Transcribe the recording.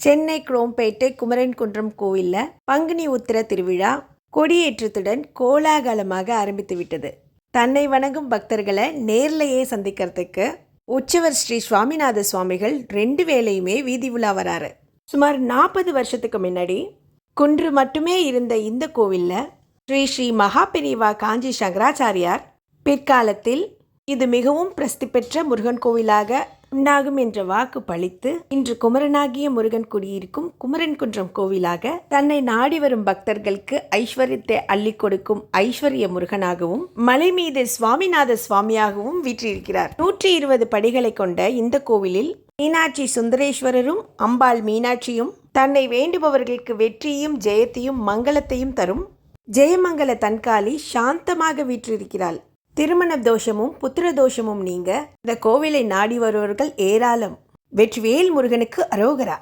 சென்னை குரோம்பேட்டை குமரன்குன்றம் கோவிலில் பங்குனி உத்திர திருவிழா கொடியேற்றத்துடன் கோலாகலமாக ஆரம்பித்து விட்டது. தன்னை வணங்கும் பக்தர்களை நேர்லையே சந்திக்கிறதுக்கு உச்சவர் ஸ்ரீ சுவாமிநாத சுவாமிகள் ரெண்டு வேளையுமே வீதி உலா வராரு. சுமார் நாற்பது வருஷத்துக்கு முன்னாடி குன்று மட்டுமே இருந்த இந்த கோவிலில் ஸ்ரீ ஸ்ரீ மகாபெரிவா காஞ்சி சங்கராச்சாரியார் பிற்காலத்தில் இது மிகவும் பிரசித்தி பெற்ற முருகன் கோவிலாக உண்டாகும் என்ற வாக்கு பளித்து இன்று குமரனாகிய முருகன் குடியிருக்கும் குமரன் குன்றம் கோவிலாக தன்னை நாடி வரும் பக்தர்களுக்கு ஐஸ்வர்யத்தை அள்ளி கொடுக்கும் ஐஸ்வர்ய முருகனாகவும் மலை மீது சுவாமிநாத சுவாமியாகவும் வீற்றிருக்கிறார். நூற்றி இருபது படிகளை கொண்ட இந்த கோவிலில் மீனாட்சி சுந்தரேஸ்வரரும் அம்பாள் மீனாட்சியும் தன்னை வேண்டுபவர்களுக்கு வெற்றியும் ஜெயத்தையும் மங்களத்தையும் தரும் ஜெயமங்கல தன்காலி சாந்தமாக வீற்றிருக்கிறாள். திருமண தோஷமும் புத்திர தோஷமும் நீங்க இந்த கோவிலை நாடி வருபவர்கள் ஏராளம். வெற்றிவேல் முருகனுக்கு அரோகரா.